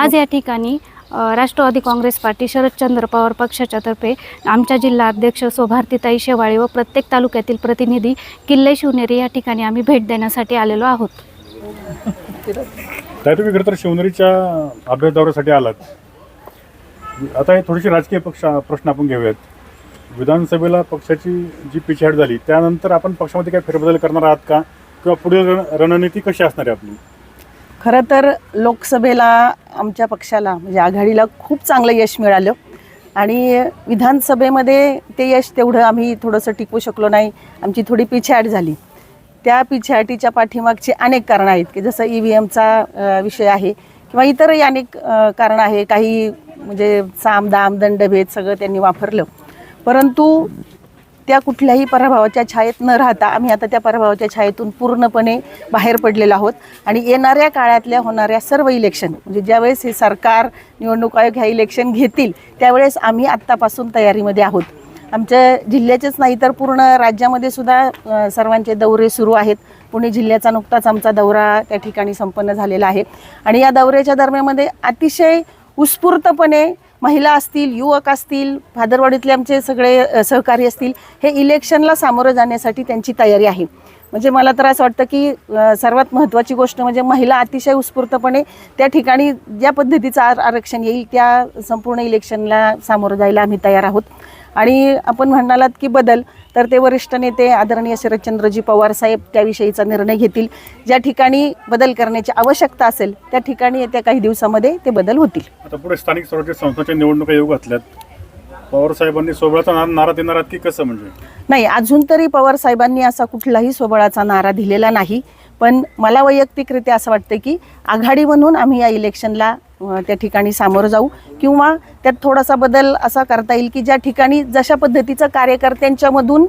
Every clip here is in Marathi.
आज या ठिकाणी राष्ट्रवादी काँग्रेस पार्टी शरदचंद्र पवार पक्षाच्या तर्फे आमच्या जिल्हा अध्यक्ष सोभारतीताई शेवाळे व प्रत्येक तालुक्यातील प्रतिनिधी किल्ले शिवनेरी या ठिकाणी आम्ही भेट देण्यासाठी आलेलो आहोत. काय तुम्ही खरं तर शिवनेरीच्या अभ्यास दौऱ्यासाठी आलात. आता हे थोडीशी राजकीय पक्ष प्रश्न आपण घेऊयात. विधानसभेला पक्षाची जी पिछाड झाली त्यानंतर आपण पक्षामध्ये काय फेरबदल करणार आहात का? किंवा पुढील रण- रणनीती कशी असणार आहे आपली? खरं तर लोकसभेला आमच्या पक्षाला म्हणजे आघाडीला खूप चांगलं यश मिळालं. आणि विधानसभेमध्ये ते यश तेवढं आम्ही थोडंसं टिकवू शकलो नाही. आमची थोडी पिछेहाट झाली. त्या पिछेहाटीच्या पाठीमागची अनेक कारणं आहेत की जसं ई व्ही एमचा विषय आहे किंवा इतरही अनेक कारणं आहे. काही म्हणजे साम दाम दंडभेद सगळं त्यांनी वापरलं. परंतु त्या कुठल्याही पराभवाच्या छायेत न राहता आम्ही आता त्या पराभवाच्या छायेतून पूर्णपणे बाहेर पडलेलो आहोत. आणि येणाऱ्या काळातल्या होणाऱ्या सर्व इलेक्शन म्हणजे ज्यावेळेस हे सरकार निवडणूक आयोग ह्या इलेक्शन घेतील त्यावेळेस आम्ही आत्तापासून तयारीमध्ये आहोत. आमच्या जिल्ह्याचेच नाही तर पूर्ण राज्यामध्ये सुद्धा सर्वांचे दौरे सुरू आहेत. पुणे जिल्ह्याचा नुकताच आमचा दौरा त्या ठिकाणी संपन्न झालेला आहे. आणि या दौऱ्याच्या दरम्यानमध्ये अतिशय उत्स्फूर्तपणे महिला असतील युवक असतील भादरवाडीतले आमचे सगळे सहकारी असतील हे इलेक्शनला सामोरं जाण्यासाठी त्यांची तयारी आहे. म्हणजे मला तर असं वाटतं की सर्वात महत्त्वाची गोष्ट म्हणजे महिला अतिशय उत्स्फूर्तपणे त्या ठिकाणी ज्या पद्धतीचं आरक्षण येईल त्या संपूर्ण इलेक्शनला सामोरं जायला आम्ही तयार आहोत. आणि आपण म्हणालात की बदल तर ते वरिष्ठ नेते आदरणीय शरदचंद्रजी पवार साहेब त्याविषयीचा निर्णय घेतील. ज्या ठिकाणी बदल करण्याची आवश्यकता असेल त्या ठिकाणी येत्या काही दिवसामध्ये ते बदल होतील. आता पुढे स्थानिक स्वराज्य संस्थांच्या निवडणुका येऊ घातल्यात. पवार साहेबांनी सोबळाचा नारा देणार आहात की कसं म्हणजे? नाही अजून तरी पवार साहेबांनी असा कुठलाही स्वबळाचा नारा दिलेला नाही. पण मला वैयक्तिकरित्या असं वाटतं की आघाडी म्हणून आम्ही या इलेक्शनला त्या ठिकाणी सामोरं जाऊ किंवा त्यात थोडासा बदल असा करता येईल की ज्या ठिकाणी जशा पद्धतीचं कार्यकर्त्यांच्यामधून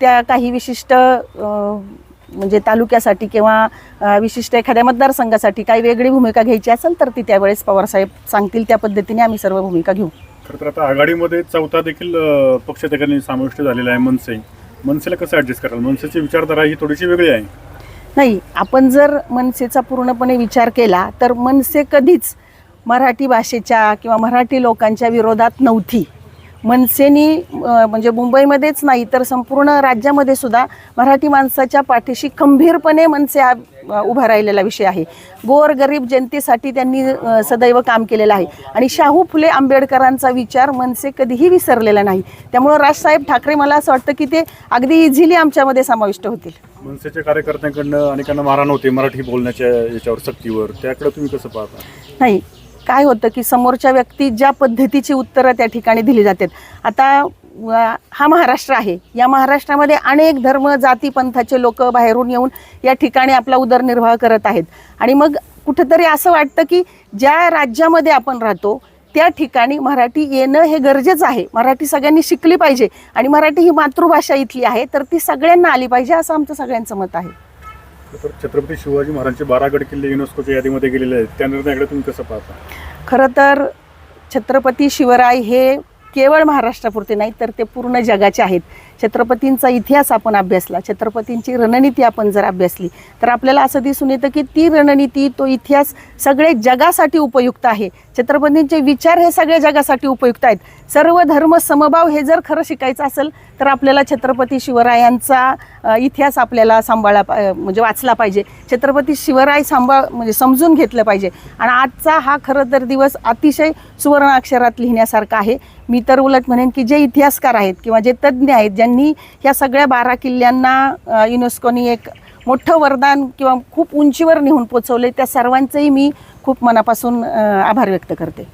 त्या काही विशिष्ट म्हणजे तालुक्यासाठी किंवा विशिष्ट एखाद्या मतदारसंघासाठी काही वेगळी भूमिका घ्यायची असेल तर ती त्यावेळेस पवारसाहेब सांगतील. त्या पद्धतीने आम्ही सर्व भूमिका घेऊ. खरं तर आता आघाडीमध्ये चौथा देखील पक्ष त्या समाविष्ट झालेला आहे मनसे. मनसेला कसं ॲडजस्ट कराल? मनसेची विचारधारा ही थोडीशी वेगळी आहे. नाही आपण जर मनसेचा पूर्णपणे विचार केला तर मनसे कधीच मराठी भाषेच्या किंवा मराठी लोकांच्या विरोधात नव्हती. मनसेनी म्हणजे मुंबईमध्येच नाही तर संपूर्ण राज्यामध्ये सुद्धा मराठी माणसाच्या पाठीशी खंबीरपणे मनसे हा उभा राहिलेला विषय आहे. गोर गरीब जनतेसाठी त्यांनी सदैव काम केलेलं आहे. आणि शाहू फुले आंबेडकरांचा विचार मनसे कधीही विसरलेला नाही. त्यामुळं राजसाहेब ठाकरे मला असं वाटतं की ते अगदी इझिली आमच्यामध्ये समाविष्ट होतील. मनसेच्या कार्यकर्त्यांकडनं अनेकांना मारहाण होते मराठी बोलण्याच्या याच्यावर सक्तीवर. त्याकडे तुम्ही कसं पाहता? नाही काय होतं की समोरच्या व्यक्ती ज्या पद्धतीची उत्तरं त्या ठिकाणी दिली जातात. आता हा महाराष्ट्र आहे. या महाराष्ट्रामध्ये अनेक धर्म जाती पंथाचे लोक बाहेरून येऊन या ठिकाणी आपला उदरनिर्वाह करत आहेत. आणि मग कुठंतरी असं वाटतं की ज्या राज्यामध्ये आपण राहतो त्या ठिकाणी मराठी येणं हे गरजेचं आहे. मराठी सगळ्यांनी शिकली पाहिजे. आणि मराठी ही मातृभाषा इथली आहे तर ती सगळ्यांना आली पाहिजे असं आमचं सगळ्यांचं मत आहे. तर छत्रपती शिवाजी महाराजांचे बारागड किल्ले युनेस्कोच्या यादीमध्ये गेलेले आहेत. त्या निर्णयाकडे तुम्ही कसं पाहता? खरं तर छत्रपती शिवराय हे केवळ महाराष्ट्रापुरते नाही तर ते पूर्ण जगाचे आहेत. छत्रपतींचा इतिहास आपण अभ्यासला छत्रपतींची रणनीती आपण जर अभ्यासली तर आपल्याला असं दिसून येतं की ती रणनीती तो इतिहास सगळे जगासाठी उपयुक्त आहे. छत्रपतींचे विचार हे सगळे जगासाठी उपयुक्त आहेत. सर्व धर्म समभाव हे जर खरं शिकायचं असेल तर आपल्याला छत्रपती शिवरायांचा इतिहास आपल्याला सांभाळा पा- म्हणजे वाचला पाहिजे. छत्रपती शिवराय सांभाळ म्हणजे समजून घेतलं पाहिजे. आणि आजचा हा खरं तर दिवस अतिशय सुवर्ण अक्षरात लिहिण्यासारखा आहे. मी तर उलट म्हणेन की जे इतिहासकार आहेत किंवा जे तज्ज्ञ आहेत ज्यांनी ह्या सगळ्या बारा किल्ल्यांना युनेस्कोनी एक मोठं वरदान किंवा खूप उंचीवर नेऊन पोचवले त्या सर्वांचंही मी खूप मनापासून आभार व्यक्त करते.